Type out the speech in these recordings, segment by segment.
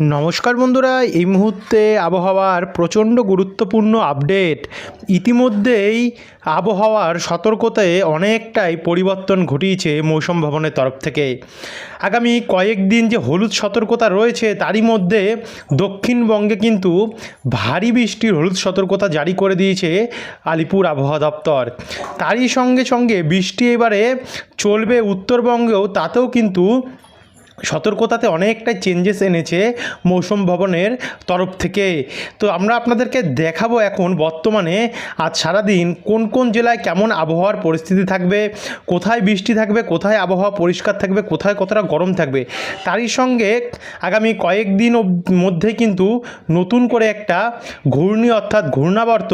নমস্কার বন্ধুরা, এই মুহূর্তে আবহাওয়ার প্রচণ্ড গুরুত্বপূর্ণ আপডেট। ইতিমধ্যেই আবহাওয়ার সতর্কতায় অনেকটাই পরিবর্তন ঘটিয়েছে মৌসুম ভবনের তরফ থেকে। আগামী কয়েকদিন যে হলুদ সতর্কতা রয়েছে, তারই মধ্যে দক্ষিণবঙ্গে কিন্তু ভারী বৃষ্টির হলুদ সতর্কতা জারি করে দিয়েছে আলিপুর আবহাওয়া দপ্তর। তারই সঙ্গে সঙ্গে বৃষ্টি এবারে চলবে উত্তরবঙ্গেও, তাতেও কিন্তু সতর্কতাতে অনেকটাই চেঞ্জেস এনেছে মৌসুম ভবনের তরফ থেকে। তো আমরা আপনাদেরকে দেখাবো এখন বর্তমানে আজ সারাদিন কোন কোন জেলায় কেমন আবহাওয়ার পরিস্থিতি থাকবে, কোথায় বৃষ্টি থাকবে, কোথায় আবহাওয়া পরিষ্কার থাকবে, কোথায় কতটা গরম থাকবে। তারই সঙ্গে আগামী কয়েকদিন মধ্যে কিন্তু নতুন করে একটা ঘূর্ণি অর্থাৎ ঘূর্ণাবর্ত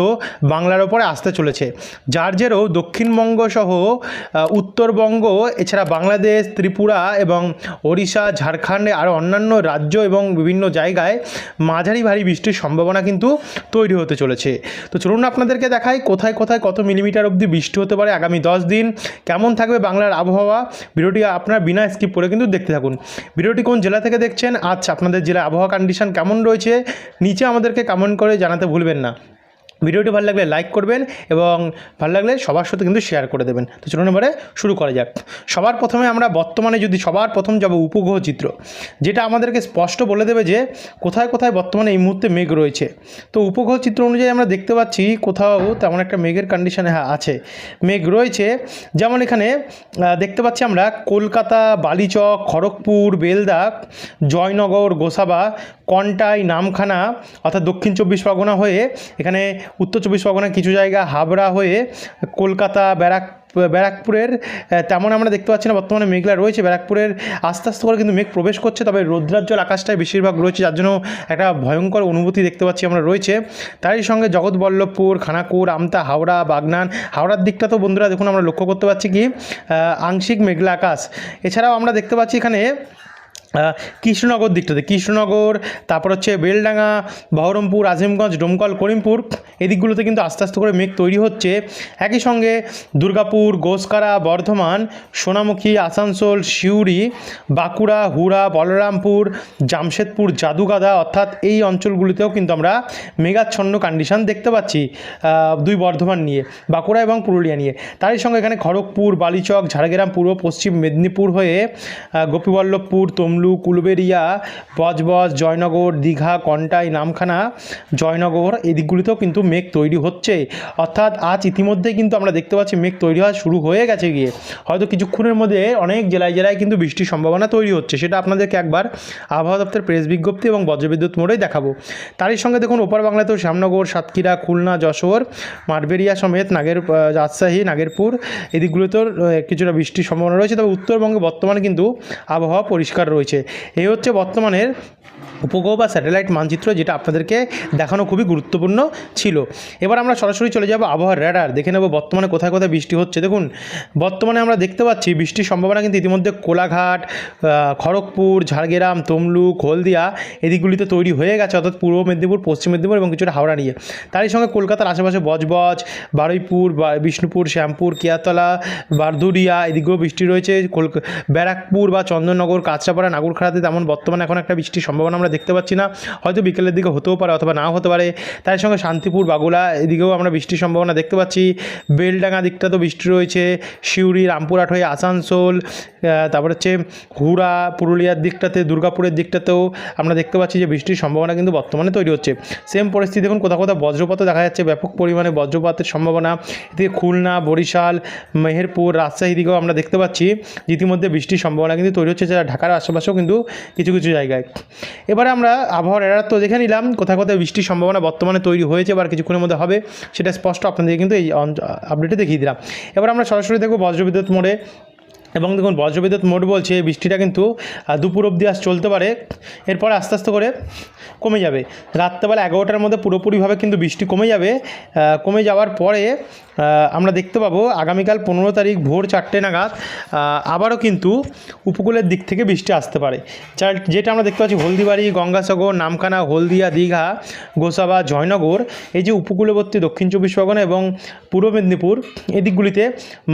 বাংলার ওপরে আসতে চলেছে। যার জেরও দক্ষিণবঙ্গ সহ উত্তরবঙ্গ, এছাড়া বাংলাদেশ, ত্রিপুরা এবং ওড়িশা ঝাড়খণ্ডে আরও অন্যান্য রাজ্য এবং বিভিন্ন জায়গায় মাঝারি ভারী বৃষ্টির সম্ভাবনা কিন্তু তৈরি হতে চলেছে। তো চলুন আপনাদেরকে দেখাই কোথায় কোথায় কত মিলিমিটার অবধি বৃষ্টি হতে পারে আগামী দশ দিন, কেমন থাকবে বাংলার আবহাওয়া, ভিডিওটি আপনার বিনা স্কিপ করে কিন্তু দেখতে থাকুন। ভিডিওটি কোন জেলা থেকে দেখছেন আচ্ছা আপনাদের জেলায় আবহাওয়া কন্ডিশন কেমন রয়েছে, নিচে আমাদেরকে কমেন্ট করে জানাতে ভুলবেন না। ভিডিওটি ভালো লাগলে লাইক করবেন এবং ভালো লাগলে সবার সাথে কিন্তু শেয়ার করে দেবেন। তো চলুন এবারে শুরু করা যাক। সবার প্রথমে আমরা বর্তমানে যদি সবার প্রথম যাব উপগ্রহ চিত্র, যেটা আমাদেরকে স্পষ্ট বলে দেবে যে কোথায় কোথায় বর্তমানে এই মুহূর্তে মেঘ রয়েছে। তো উপগ্রহ চিত্র অনুযায়ী আমরা দেখতে পাচ্ছি কোথাও তেমন একটা মেঘের কন্ডিশনে হ্যাঁ আছে। মেঘ রয়েছে, যেমন এখানে দেখতে পাচ্ছি আমরা কলকাতা, বালিচক, খড়গপুর, বেলদা, জয়নগর, গোসাবা, কন্টাই, নামখানা, অর্থাৎ দক্ষিণ চব্বিশ পরগনা হয়ে এখানে উত্তর চব্বিশ পরগনার কিছু জায়গা হাবড়া হয়ে কলকাতা, ব্যারাক, ব্যারাকপুরের তেমন আমরা দেখতে পাচ্ছি না, বর্তমানে মেঘলা রয়েছে। ব্যারাকপুরের আস্তে আস্তে করে কিন্তু মেঘ প্রবেশ করছে, তবে রৌদ্রাজ্জ্বল আকাশটাই বেশিরভাগ রয়েছে, যার জন্য একটা ভয়ঙ্কর অনুভূতি দেখতে পাচ্ছি আমরা রয়েছে। তারই সঙ্গে জগৎবল্লভপুর, খানাকুর, আমতা, হাওড়া, বাগনান, হাওড়ার দিকটা তো বন্ধুরা দেখুন আমরা লক্ষ্য করতে পারছি কি আংশিক মেঘলা আকাশ। এছাড়াও আমরা দেখতে পাচ্ছি এখানে কৃষ্ণনগর দিকটাতে। কৃষ্ণনগর, তারপর হচ্ছে বেলডাঙ্গা, বহরমপুর, আজিমগঞ্জ, ডোমকল, করিমপুর, এই দিকগুলোতে কিন্তু আস্তে আস্তে করে মেঘ তৈরি হচ্ছে। একই সঙ্গে দুর্গাপুর, গোসকারা, বর্ধমান, সোনামুখী, আসানসোল, সিউড়ি, বাঁকুড়া, হুড়া, বলরামপুর, জামশেদপুর, জাদুগাদা, অর্থাৎ এই অঞ্চলগুলিতেও কিন্তু আমরা মেঘাচ্ছন্ন কন্ডিশন দেখতে পাচ্ছি দুই বর্ধমান নিয়ে, বাঁকুড়া এবং পুরুলিয়া নিয়ে। তারই সঙ্গে এখানে খড়গপুর, বালিচক, ঝাড়গ্রাম, পূর্ব পশ্চিম মেদিনীপুর হয়ে গোপীবল্লভপুর গোপীবল্লভপুর তমলুক কুলবেরিয়া বজবজ জয়নগর দীঘা কন্টাই নামখানা জয়নগর এই দিকগুলিতেও কিন্তু মেঘ তৈরি হচ্ছে। অর্থাৎ আজ ইতিমধ্যেই কিন্তু আমরা দেখতে পাচ্ছি মেঘ তৈরি হওয়া শুরু হয়ে গেছে গিয়ে। হয়তো কিছুক্ষণের মধ্যে অনেক জেলায় জেলায় কিন্তু বৃষ্টির সম্ভাবনা তৈরি হচ্ছে। সেটা আপনাদেরকে একবার আবহাওয়া দপ্তর প্রেস বিজ্ঞপ্তি এবং বজ্রবিদ্যুৎ মোড়েই দেখাবো। তারই সঙ্গে দেখুন ওপার বাংলাতেও শ্যামনগর সাতক্ষীরা খুলনা যশোর মাঠবেরিয়া সমেত নাগের রাজশাহী নাগেরপুর এই দিকগুলোতেও আহ, কিছুটা বৃষ্টির সম্ভাবনা রয়েছে। তবে উত্তরবঙ্গে বর্তমানে কিন্তু আবহাওয়া পরিষ্কার রয়েছে। এই হচ্ছে বর্তমানের উপগ্রহ বা স্যাটেলাইট মানচিত্র যেটা আপনাদেরকে দেখানো খুবই গুরুত্বপূর্ণ ছিল। এবার আমরা সরাসরি চলে যাব আবহাওয়ার র্যাডার দেখে নেব বর্তমানে কোথায় কোথায় বৃষ্টি হচ্ছে। দেখুন, বর্তমানে আমরা দেখতে পাচ্ছি বৃষ্টির সম্ভাবনা কিন্তু ইতিমধ্যে কোলাঘাট খড়গপুর, ঝাড়গ্রাম, তমলুক, হলদিয়া এদিকগুলিতে তৈরি হয়ে গেছে, অর্থাৎ পূর্ব মেদিনীপুর, পশ্চিম মেদিনীপুর এবং কিছুটা হাওড়া নিয়ে। তারই সঙ্গে কলকাতার আশেপাশে বজবজ, বারুইপুর বিষ্ণুপুর, শ্যামপুর, কিয়াতলা, বারদুরিয়া এদিকেও বৃষ্টি রয়েছে। ব্যারাকপুর বা চন্দননগর, কাঁচরাপাড়া নাগরখাড়াতে তেমন বর্তমানে এখন একটা বৃষ্টির সম্ভাবনা আমরা দেখতে পাচ্ছি না। হয়তো বিকেলের দিকে হতেও পারে অথবা নাও হতে পারে। তার সঙ্গে শান্তিপুর, বাগুলা এদিকেও আমরা বৃষ্টির সম্ভাবনা দেখতে পাচ্ছি। বেলডাঙ্গা দিকটা তো বৃষ্টি রয়েছে। সিউড়ি, রামপুরহাট হয়ে আসানসোল তারপর হচ্ছে হুড়া, পুরুলিয়ার দিকটাতে, দুর্গাপুরের দিকটাতেও আমরা দেখতে পাচ্ছি যে বৃষ্টির সম্ভাবনা কিন্তু বর্তমানে তৈরি হচ্ছে। সেম পরিস্থিতি দেখুন, কোথাও কোথাও বজ্রপাতও দেখা যাচ্ছে। ব্যাপক পরিমাণে বজ্রপাতের সম্ভাবনা। এদিকে খুলনা, বরিশাল, মেহেরপুর, রাজশাহী দিকেও আমরা দেখতে পাচ্ছি। ইতিমধ্যে বৃষ্টির সম্ভাবনা কিন্তু তৈরি হচ্ছে। যারা ঢাকার আশেপাশেও কিন্তু কিছু কিছু জায়গায়। এবারে আমরা আবহাওয়ার এরার তো দেখে নিলাম, কোথায় কোথায় বৃষ্টির সম্ভাবনা বর্তমানে তৈরি হয়েছে বা কিছুক্ষণের মধ্যে হবে, সেটা স্পষ্ট আপনাদের কিন্তু এই আপডেটে দেখিয়ে দিলাম। এবার আমরা সরাসরি দেখব বজ্রবিদ্যুৎ মোড়ে এবং দেখুন, বজ্রবিদ্যুৎ মোট বলছে, এই বৃষ্টিটা কিন্তু দুপুর অবধি আজ চলতে পারে। এরপর আস্তে আস্তে করে কমে যাবে। রাত্রেবেলা এগারোটার মধ্যে পুরোপুরিভাবে কিন্তু বৃষ্টি কমে যাবে। কমে যাওয়ার পরে আমরা দেখতে পাবো আগামীকাল পনেরো তারিখ ভোর চারটে নাগাদ আবারও কিন্তু উপকূলের দিক থেকে বৃষ্টি আসতে পারে। যেটা আমরা দেখতে পাচ্ছি, হলদিবাড়ি, গঙ্গাসাগর, নামখানা, হলদিয়া, দীঘা, গোসাবা, জয়নগর, এই যে উপকূলবর্তী দক্ষিণ চব্বিশ পরগনা এবং পূর্ব মেদিনীপুর এই দিকগুলিতে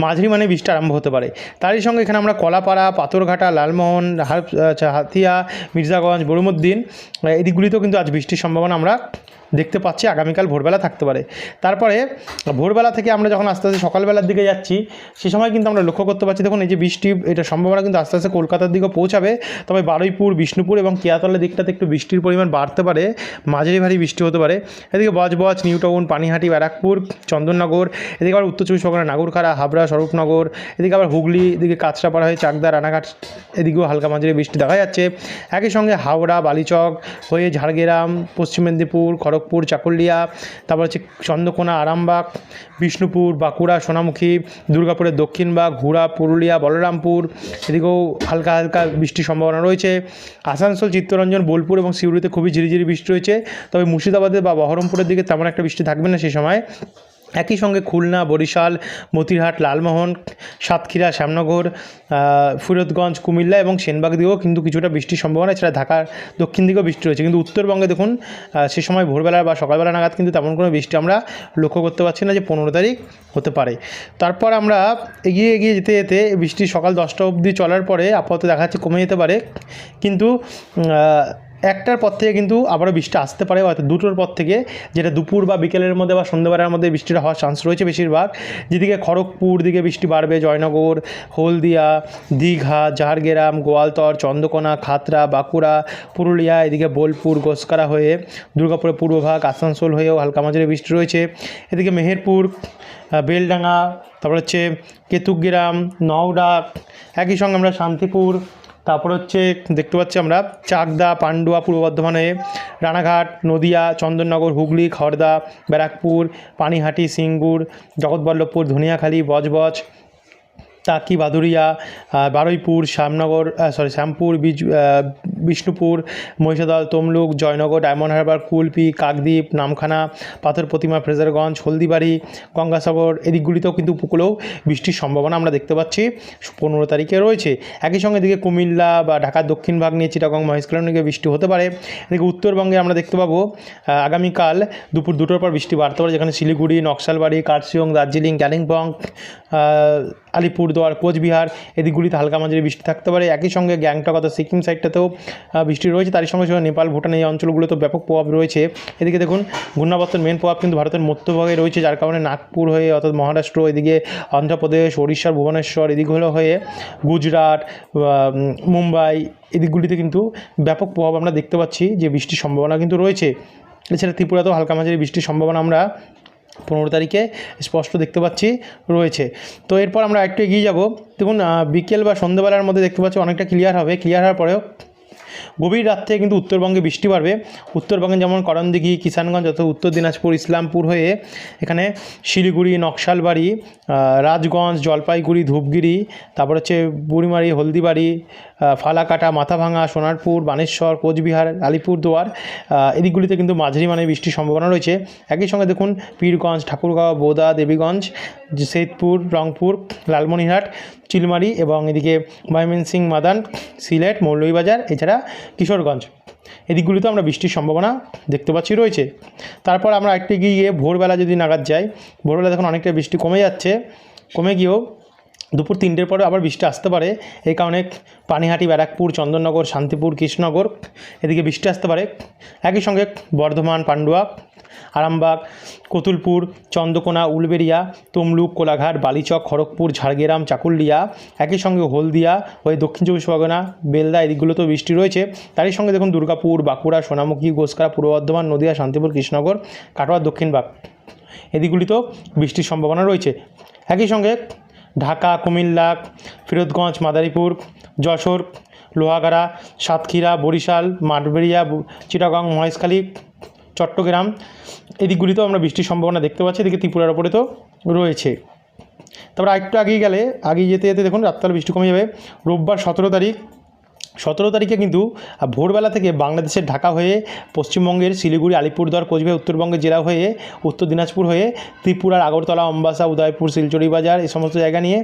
মাঝারি মানে বৃষ্টি আরম্ভ হতে পারে। তারই সঙ্গে এখানে আমরা কলাপাড়া, পাথরঘাটা, লালমোহন আচ্ছা হাতিয়া, মির্জাগঞ্জ, বরুমুদ্দিন এই দিকগুলিতেও কিন্তু আজ বৃষ্টির সম্ভাবনা আমরা দেখতে পাচ্ছি আগামীকাল ভোরবেলা থাকতে পারে। তারপরে ভোরবেলা থেকে আমরা যখন আস্তে আস্তে সকালবেলার দিকে যাচ্ছি, সে সময় কিন্তু আমরা লক্ষ্য করতে পারছি, দেখুন এই যে বৃষ্টি, এটা সম্ভাবনা কিন্তু আস্তে আস্তে কলকাতার দিকে পৌঁছাবে। তবে বারুইপুর, বিষ্ণুপুর এবং কেয়াতলের দিকটাতে একটু বৃষ্টির পরিমাণ বাড়তে পারে, মাঝারি ভারী বৃষ্টি হতে পারে। এদিকে বজবজ নিউটাউন পানিহাটি, ব্যারাকপুর, চন্দননগর, এদিকে আবার উত্তর চব্বিশ পরগনা নাগরখাড়া, হাবড়া, স্বরূপনগর, এদিকে আবার হুগলি, এদিকে কাঁচরাপাড়া হয়ে চাকদা, রানাঘাট, এদিকেও হালকা মাঝারি বৃষ্টি দেখা যাচ্ছে। একই সঙ্গে হাওড়া, বালিচক হয়ে ঝাড়গ্রাম, পশ্চিম মেদিনীপুর খড়গপুর চাকুলিয়া, তারপর হচ্ছে চন্দ্রকোনা, আরামবাগ, বিষ্ণুপুর, বাঁকুড়া, সোনামুখী, দুর্গাপুরের দক্ষিণবাগ ঘুড়া পুরুলিয়া, বলরামপুর, এদিকেও হালকা হালকা বৃষ্টির সম্ভাবনা রয়েছে। আসানসোল, চিত্তরঞ্জন, বোলপুর এবং সিউড়িতে খুবই ঝিরিঝিরি বৃষ্টি রয়েছে। তবে মুর্শিদাবাদে বা বহরমপুরের দিকে তেমন একটা বৃষ্টি থাকবে না সেই সময়। একই সঙ্গে খুলনা, বরিশাল, মতিরহাট, লালমোহন, সাতক্ষীরা, শ্যামনগর ফিরোজগঞ্জ, কুমিল্লা এবং সেনবাগ দিকেও কিন্তু কিছুটা বৃষ্টির সম্ভাবনা, এছাড়া ঢাকার দক্ষিণ দিকেও বৃষ্টি রয়েছে। কিন্তু উত্তরবঙ্গে দেখুন সে সময় ভোরবেলা বা সকালবেলা নাগাদ কিন্তু তেমন কোনো বৃষ্টি আমরা লক্ষ্য করতে পারছি না যে পনেরো তারিখ হতে পারে। তারপর আমরা এগিয়ে এগিয়ে যেতে যেতে বৃষ্টি সকাল দশটা অবধি চলার পরে আপাতত দেখা যাচ্ছে কমে যেতে পারে। কিন্তু একটার পর থেকে কিন্তু আবারও বৃষ্টি আসতে পারে, হয়তো দুটোর পর থেকে, যেটা দুপুর বা বিকেলের মধ্যে বা সন্ধ্যেবেলার মধ্যে বৃষ্টিটা হওয়ার চান্স রয়েছে বেশিরভাগ। যেদিকে খড়গপুর, দিকে বৃষ্টি বাড়বে, জয়নগর, হলদিয়া, দীঘা, ঝাড়গ্রাম, গোয়ালতর, চন্দ্রকোনা, খাতরা, বাঁকুড়া, পুরুলিয়া, এদিকে বোলপুর, গোসকারা হয়ে দুর্গাপুরের পূর্বভাগ আসানসোল হয়েও হালকা মাঝারি বৃষ্টি রয়েছে। এদিকে মেহেরপুর বেলডাঙ্গা, তারপর হচ্ছে কেতুগ্রাম, নওডা, একই সঙ্গে আমরা শান্তিপুর তারপর হচ্ছে দেখতে পাচ্ছি আমরা চাকদা, পান্ডুয়া, পূর্ব বর্ধমানে, রানাঘাট, নদিয়া, চন্দননগর, হুগলি খড়দা ব্যারাকপুর, পানিহাটি, সিঙ্গুর, জগৎবল্লভপুর, ধনিয়াখালী, বজবজ টাকি বাদুরিয়া বারুইপুর শ্যামনগর সরি শ্যামপুর বীজ বিষ্ণুপুর মহিষাদল তমলুক জয়নগর ডায়মন্ড হারবার কুলপি কাকদ্বীপ নামখানা পাথর প্রতিমা ফ্রেজারগঞ্জ হলদিবাড়ি গঙ্গাসাগর এদিকগুলিতেও কিন্তু উপকূলেও বৃষ্টির সম্ভাবনা আমরা দেখতে পাচ্ছি। পনেরো তারিখে রয়েছে। একই সঙ্গে এদিকে কুমিল্লা বা ঢাকার দক্ষিণ ভাগ নিয়ে চিটাগং মহেশখালীর দিকে বৃষ্টি হতে পারে। এদিকে উত্তরবঙ্গে আমরা দেখতে পাবো আগামীকাল দুপুর দুটোর পর বৃষ্টি বাড়তে পারে যেখানে শিলিগুড়ি নকশালবাড়ি কার্শিয়ং দার্জিলিং কালিম্পং আহ, আলিপুরদুয়ার কোচবিহার এদিকগুলিতে হালকা মাঝারি বৃষ্টি থাকতে পারে। একই সঙ্গে গ্যাংটক অর্থাৎ সিকিম সাইডটাতেও বৃষ্টি রয়েছে। তারই সঙ্গে সঙ্গে নেপাল, ভুটান এই অঞ্চলগুলোতেও ব্যাপক প্রভাব রয়েছে। এদিকে দেখুন, ঘূর্ণাবর্তের মেন প্রভাব কিন্তু ভারতের মধ্যভাগে রয়েছে, যার কারণে নাগপুর হয়ে অর্থাৎ মহারাষ্ট্র, এদিকে অন্ধ্রপ্রদেশ, ওড়িশার ভুবনেশ্বর এদিকগুলো হয়ে গুজরাট মুম্বাই এদিকগুলিতে কিন্তু ব্যাপক প্রভাব আমরা দেখতে পাচ্ছি, যে বৃষ্টির সম্ভাবনা কিন্তু রয়েছে। এছাড়া ত্রিপুরাতেও হালকা মাঝারি বৃষ্টির সম্ভাবনা আমরা পনেরো তারিখে স্পষ্ট দেখতে পাচ্ছি রয়েছে। তো এরপর আমরা একটু এগিয়ে যাব। দেখুন বিকেল বা সন্ধ্যেবেলার মধ্যে দেখতে পাচ্ছি অনেকটা ক্লিয়ার হবে। ক্লিয়ার হওয়ার পরেও গভীর রাত থেকে কিন্তু উত্তরবঙ্গে বৃষ্টি বাড়বে। উত্তরবঙ্গে যেমন করণদিঘি, কিষানগঞ্জ অথবা উত্তর দিনাজপুর, ইসলামপুর হয়ে এখানে শিলিগুড়ি, নকশালবাড়ি রাজগঞ্জ, জলপাইগুড়ি, ধূপগিরি, তারপর হচ্ছে বুড়িমারি, হলদিবাড়ি ফালাকাটা মাথাভাঙা সোনারপুর, বানেশ্বর, কোচবিহার, আলিপুরদুয়ার এদিকগুলিতে কিন্তু মাঝারি মানে বৃষ্টির সম্ভাবনা রয়েছে। একই সঙ্গে দেখুন, পীরগঞ্জ, ঠাকুরগাঁও, বোদা, দেবীগঞ্জ সৈয়দপুর রংপুর, লালমনিরহাট, চিলমারি এবং এদিকে ময়মনসিং মাদান, সিলেট, মৌলভীবাজার, এছাড়া কিশোরগঞ্জ। এদিকগুলিতে আমরা বৃষ্টির সম্ভাবনা দেখতে পাচ্ছি, রয়েছে। তারপর আমরা একটু গিয়ে ভোরবেলা যদি নাগাদ যাই, ভোরবেলা দেখুন অনেকটা বৃষ্টি কমে যাচ্ছে। কমে গিয়েও দুপুর তিনটের পরে আবার বৃষ্টি আসতে পারে। এই কারণে পানিহাটি, ব্যারাকপুর, চন্দননগর, শান্তিপুর, কৃষ্ণনগর এদিকে বৃষ্টি আসতে পারে। একই সঙ্গে বর্ধমান, পান্ডুয়া আরামবাগ, কতুলপুর, চন্দ্রকোনা উলবেড়িয়া তমলুক, কোলাঘাট, বালিচক, খড়গপুর, ঝাড়গ্রাম, চাকুলিয়া। একই সঙ্গে হলদিয়া হয়ে দক্ষিণ চব্বিশ পরগনা, বেলদা এদিকগুলোতেও বৃষ্টি রয়েছে। তারই সঙ্গে দেখুন দুর্গাপুর, বাঁকুড়া, সোনামুখী গোসকারা পূর্ব বর্ধমান, নদীয়া, শান্তিপুর, কৃষ্ণনগর কাটোয়ার দক্ষিণবাগ এদিকগুলিতেও বৃষ্টির সম্ভাবনা রয়েছে। একই সঙ্গে ঢাকা, কুমিল্লা, ফিরোজগঞ্জ, মাদারীপুর, যশোর, লোহাগাড়া, সাতক্ষীরা, বরিশাল, মাঠবেড়িয়া, চিটাগং, মহেশখালী চট্টগ্রাম। এদিকগুলিতেও আমরা বৃষ্টির সম্ভাবনা দেখতে পাচ্ছি, এদিকে ত্রিপুরার ওপরে তো রয়েছে। তারপর আরেকটু আগিয়ে গেলে আগিয়ে যেতে যেতে দেখুন রাত্রাল বৃষ্টি কমে যাবে। রোববার সতেরো তারিখ সতেরো তারিখে কিন্তু ভোরবেলা থেকে বাংলাদেশের ঢাকা হয়ে পশ্চিমবঙ্গের শিলিগুড়ি, আলিপুরদুয়ার, কোচবিহার, উত্তরবঙ্গের জেলা হয়ে উত্তর দিনাজপুর হয়ে ত্রিপুরার আগরতলা, অম্বাসা, উদয়পুর শিলচড়ি বাজার এই সমস্ত জায়গা নিয়ে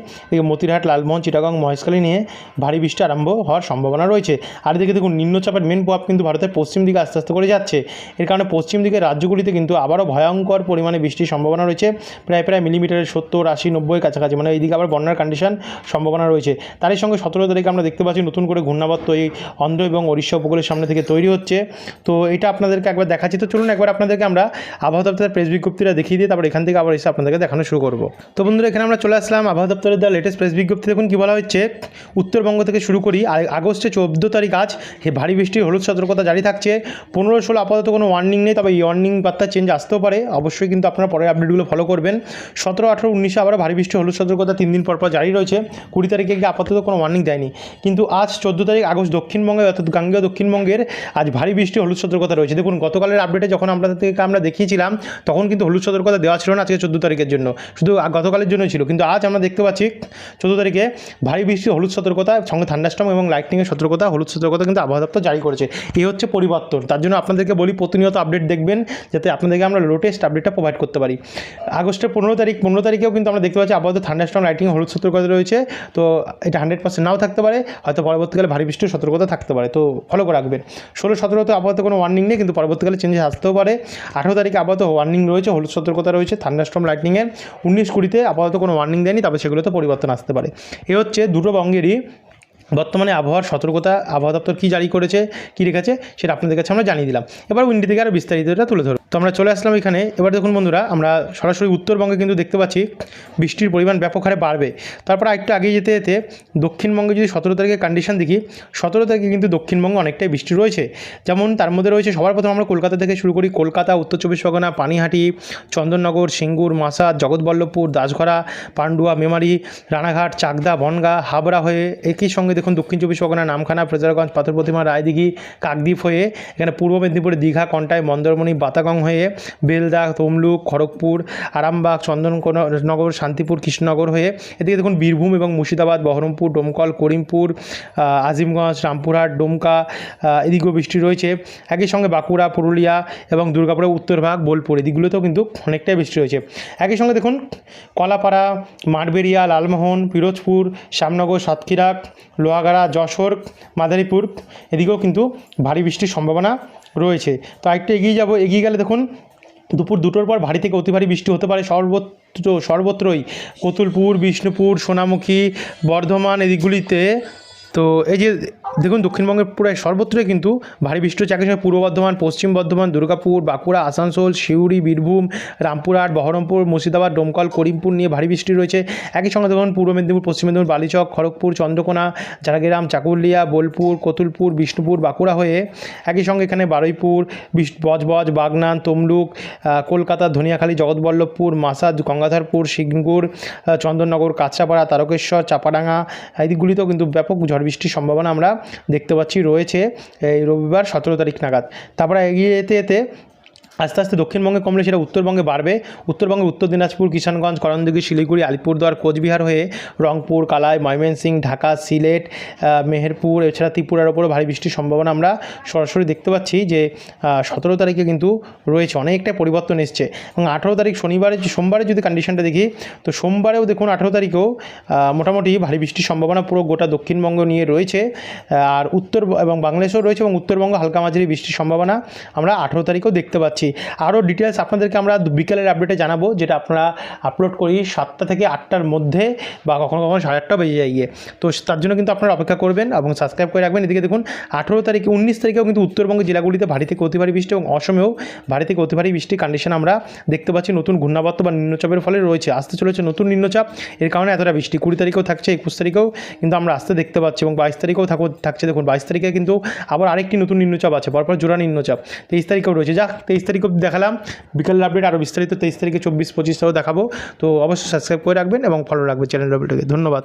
মতিরহাট, লালমোহন, চিটাগং, মহেশখালী নিয়ে ভারী বৃষ্টি আরম্ভ হওয়ার সম্ভাবনা রয়েছে। আর এদিকে দেখুন, নিম্নচাপের মেন প্রভাব কিন্তু ভারতের পশ্চিম দিকে আস্তে আস্তে করে যাচ্ছে। এর কারণে পশ্চিম দিকের রাজ্যগুলিতে কিন্তু আবারও ভয়ঙ্কর পরিমাণে বৃষ্টির সম্ভাবনা রয়েছে। প্রায় প্রায় মিলিমিটারের সত্তর, আশি, নব্বই কাছাকাছি মানে এইদিকে আবার বন্যার কন্ডিশন সম্ভাবনা রয়েছে। তারই সঙ্গে সতেরো তারিখে আমরা দেখতে পাচ্ছি নতুন করে ঘূর্ণাবর্ত এই অন্ধ্র এবং ওড়িশা উপকূলের সামনে থেকে তৈরি হচ্ছে। তো এটা আপনাদেরকে একবার দেখাচ্ছি। তো চলুন একবার আপনাদেরকে আমরা আবহাওয়া দপ্তরের প্রেস বিজ্ঞপ্তিটা দেখিয়ে দিয়ে তারপর এখান থেকে আবার এসে আপনাদেরকে দেখানো শুরু করব। তো বন্ধুরা, এখানে আমরা চলে আসলাম আবহাওয়া দপ্তরের দ্য লেটেস্ট প্রেস বিজ্ঞপ্তি। দেখুন কী বলা হচ্ছে। উত্তরবঙ্গ থেকে শুরু করি আগস্টে চোদ্দ তারিখ আজ ভারী বৃষ্টির হলুদ সতর্কতা জারি থাকছে। পনেরো ষোলো আপাতত কোনো ওয়ার্নিং নেই, তবে ওয়ার্নিং বার্তা চেঞ্জ আসতেও পারে। অবশ্যই কিন্তু আপনারা পরের আপডেটগুলো ফলো করবেন। সতেরো, আঠেরো, উনিশে আবার ভারী বৃষ্টি, হলুদ সতর্কতা তিন দিন পর পর জারি রয়েছে। কুড়ি তারিখে গিয়ে আপাতত কোনো ওয়ার্নিং দেয়নি। কিন্তু আজ চোদ্দ তারিখ আগস্ট দক্ষিণবঙ্গে অর্থাৎ গাঙ্গেয় দক্ষিণবঙ্গের আজ ভারী বৃষ্টি হলুদ সতর্কতা রয়েছে। দেখুন, গতকালের আপডেটে যখন আপনাদেরকে আমরা দেখিয়েছিলাম, তখন কিন্তু হলুদ সতর্কতা দেওয়া ছিল না আজকে চোদ্দ তারিখের জন্য। শুধু গতকালের জন্য ছিল। কিন্তু আজ আমরা দেখতে পাচ্ছি চোদ্দ তারিখে ভারী বৃষ্টি হলুদ সতর্কতা, সঙ্গে থান্ডাস্টম এবং লাইটনিংয়ের সতর্কতা, হলুদ সতর্কতা কিন্তু আবহাওয়া দপ্তর জারি করেছে। এই হচ্ছে পরিবর্তন। তার জন্য আপনাদেরকে বলি, প্রতিনিয়ত আপডেট দেখবেন, যাতে আপনাদেরকে আমরা লেটেস্ট আপডেটটা প্রোভাইড করতে পারি। আগস্টের পনেরো তারিখ, পনেরো তারিখেও কিন্তু আমরা দেখতে পাচ্ছি আপাতত থান্ডাস্টম লাইটিং হলুদ সতর্কতা রয়েছে। তো এটা হান্ড্রেড পার্সেন্ট নাও থাকতে পারে। হয়তো পরবর্তীকালে ভারী বৃষ্টির সতর্কতা থাকতে পারে, তো ফলো করে রাখবেন। ষোলো সতেরোতে আপাতত কোনো ওয়ার্নিং নেই, কিন্তু পরবর্তীকালে চেঞ্জেস আসতেও পারে। আঠেরো তারিখে আপাতত ওয়ার্নিং রয়েছে, হলুদ সতর্কতা রয়েছে থান্ডাস্টম লাইটনিংয়ের উনিশ কুড়িতে আপাতত কোনো ওয়ার্নিং দেয়নি, তবে সেগুলোতে পরিবর্তন আসতে পারে। এ হচ্ছে দুটো বঙ্গেরই বর্তমানে আবহাওয়ার সতর্কতা, আবহাওয়া দপ্তর কী জারি করেছে, কী রেখেছে, সেটা আপনাদের কাছে আমরা জানিয়ে দিলাম। এবার উইন্ডি থেকে আরও বিস্তারিতটা তুলে ধরো তো আমরা চলে আসলাম এখানে। এবার দেখুন বন্ধুরা, আমরা সরাসরি উত্তরবঙ্গে কিন্তু দেখতে পাচ্ছি, বৃষ্টির পরিমাণ ব্যাপক হারে বাড়বে। তারপর একটু আগে যেতে যেতে দক্ষিণবঙ্গে যদি সতেরো তারিখের কন্ডিশন দেখি, সতেরো তারিখে কিন্তু দক্ষিণবঙ্গে অনেকটাই বৃষ্টি রয়েছে। যেমন তার মধ্যে রয়েছে, সবার প্রথম আমরা কলকাতা থেকে শুরু করি, কলকাতা, উত্তর চব্বিশ পরগনা, পানিহাটি, চন্দননগর, সিঙ্গুর, মাসাদ, জগৎবল্লভপুর, দাসঘরা, পান্ডুয়া, মেমারি, রানাঘাট, চাকদা, বনগা, হাবড়া হয়ে একই সঙ্গে দেখুন দক্ষিণ চব্বিশ পরগনা, নামখানা ফ্রেজারগঞ্জ পাথর প্রতিমা রায়দিঘি, কাকদ্বীপ হয়ে এখানে পূর্ব মেদিনীপুরে দীঘা কন্টায় মন্দারমণি বাতাগং হয়ে বেলদা তমলুক, খড়গপুর, আরামবাগ চন্দননগর শান্তিপুর, কৃষ্ণনগর হয়ে এদিকে দেখুন বীরভূম এবং মুর্শিদাবাদ, বহরমপুর, ডোমকল, করিমপুর আজিমগঞ্জ, রামপুরহাট, ডোমকা এদিকেও বৃষ্টি রয়েছে। একই সঙ্গে বাঁকুড়া, পুরুলিয়া এবং দুর্গাপুরের উত্তরভাগ বোলপুর, এদিকগুলোতেও কিন্তু অনেকটাই বৃষ্টি রয়েছে। একই সঙ্গে দেখুন কলাপাড়া, মাঠবেড়িয়া, লালমোহন, পিরোজপুর, শ্যামনগর, সাতক্ষীরা, লোহাগাড়া, যশোর, মাদারীপুর, এদিকেও কিন্তু ভারী বৃষ্টির সম্ভাবনা রয়েছে। তো আরেকটু এগিয়ে যাব, এগিয়ে গেলে দেখুন, দুপুর দুটোর পর ভারী থেকে অতি ভারী বৃষ্টি হতে পারে। সর্বত্র, সর্বত্রই কতুলপুর, বিষ্ণুপুর, সোনামুখী, বর্ধমান এদিকগুলিতে। তো এই যে দেখুন, দক্ষিণবঙ্গের প্রায় সর্বত্রই কিন্তু ভারী বৃষ্টি হচ্ছে একই সঙ্গে পূর্ব বর্ধমান, পশ্চিম বর্ধমান, দুর্গাপুর, বাঁকুড়া, আসানসোল, সিউড়ি, বীরভূম, রামপুরহাট, বহরমপুর, মুর্শিদাবাদ, ডোমকল, করিমপুর নিয়ে ভারী বৃষ্টি রয়েছে। একই সঙ্গে দেখুন, পূর্ব মেদিনীপুর, পশ্চিম মেদিনীপুর, বালিচক, খড়গপুর, চন্দ্রকোনা, ঝাড়গ্রাম, চাকুলিয়া, বোলপুর, কতুলপুর, বিষ্ণুপুর, বাঁকুড়া হয়ে একই সঙ্গে এখানে বারুইপুর বজবজ, বাগনান, তমলুক কলকাতা, ধনিয়াখালী, জগৎবল্লভপুর, মাসাদ, গঙ্গাধরপুর, সিঙ্গুর চন্দননগর, কাঁচরাপাড়া, তারকেশ্বর, চাপাডাঙ্গা, এই দিকগুলিতেও কিন্তু ব্যাপক ঝড় বৃষ্টির সম্ভাবনা আমরা দেখতে পাচ্ছি রয়েছে এই রবিবার সতেরো তারিখ নাগাদ। তারপরে এগিয়ে যেতে যেতে আস্তে আস্তে দক্ষিণবঙ্গে কমলে সেটা উত্তরবঙ্গে বাড়বে। উত্তরবঙ্গে উত্তর দিনাজপুর, কিষানগঞ্জ, করণদিঘি, শিলিগুড়ি, আলিপুরদুয়ার, কোচবিহার হয়ে রংপুর, কালাই, ময়মনসিং, ঢাকা, সিলেট মেহেরপুর, এছাড়া ত্রিপুরার ওপরও ভারী বৃষ্টির সম্ভাবনা আমরা সরাসরি দেখতে পাচ্ছি যে সতেরো তারিখে কিন্তু রয়েছে অনেকটাই পরিবর্তন এসছে। এবং আঠেরো তারিখ শনিবারে সোমবারে যদি কন্ডিশনটা দেখি, তো সোমবারেও দেখুন আঠেরো তারিখেও মোটামুটি ভারী বৃষ্টির সম্ভাবনা পুরো গোটা দক্ষিণবঙ্গ নিয়ে রয়েছে। আর উত্তর, এবং বাংলাদেশেও রয়েছে, এবং উত্তরবঙ্গ হালকা মাঝারি বৃষ্টির সম্ভাবনা আমরা আঠেরো তারিখেও দেখতে পাচ্ছি। আরও ডিটেলস আপনাদেরকে আমরা বিকেলের আপডেটে জানাব, যেটা আপনারা আপলোড করি সাতটা থেকে আটটার মধ্যে বা কখনো কখনো সাড়ে আটটা বেজে যায় গিয়ে। তো তার জন্য কিন্তু আপনারা অপেক্ষা করবেন এবং সাবস্ক্রাইব করে রাখবেন। এদিকে দেখুন, আঠেরো তারিখে, উনিশ তারিখেও কিন্তু উত্তরবঙ্গের জেলাগুলিতে ভারী থেকে অতি ভারী বৃষ্টি এবং অসমেও ভারী থেকে অতি ভারী বৃষ্টির কন্ডিশন আমরা দেখতে পাচ্ছি। নতুন ঘূর্ণাবর্ত বা নিম্নচাপের ফলে রয়েছে, আসতে চলেছে নতুন নিম্নচাপ। এর কারণে এতটা বৃষ্টি, কুড়ি তারিখেও থাকছে, একুশ তারিখেও কিন্তু আমরা আসতে দেখতে পাচ্ছি এবং বাইশ তারিখেও থাকো, থাকছে। দেখুন, বাইশ তারিখে কিন্তু আবার আরেকটি নতুন নিম্নচাপ আছে, পরপর জোড়া নিম্নচাপ। তেইশ তারিখেও রয়েছে। যাক, তেইশ তারিখও দেখালাম। বিকেলের আপডেট আরও বিস্তারিত তেইশ তারিখে চব্বিশ পঁচিশ পঁচিশটাও দেখাবো। তো অবশ্যই সাবস্ক্রাইব করে রাখবেন এবং ফলো রাখবেন চ্যানেল আপডেটকে ধন্যবাদ।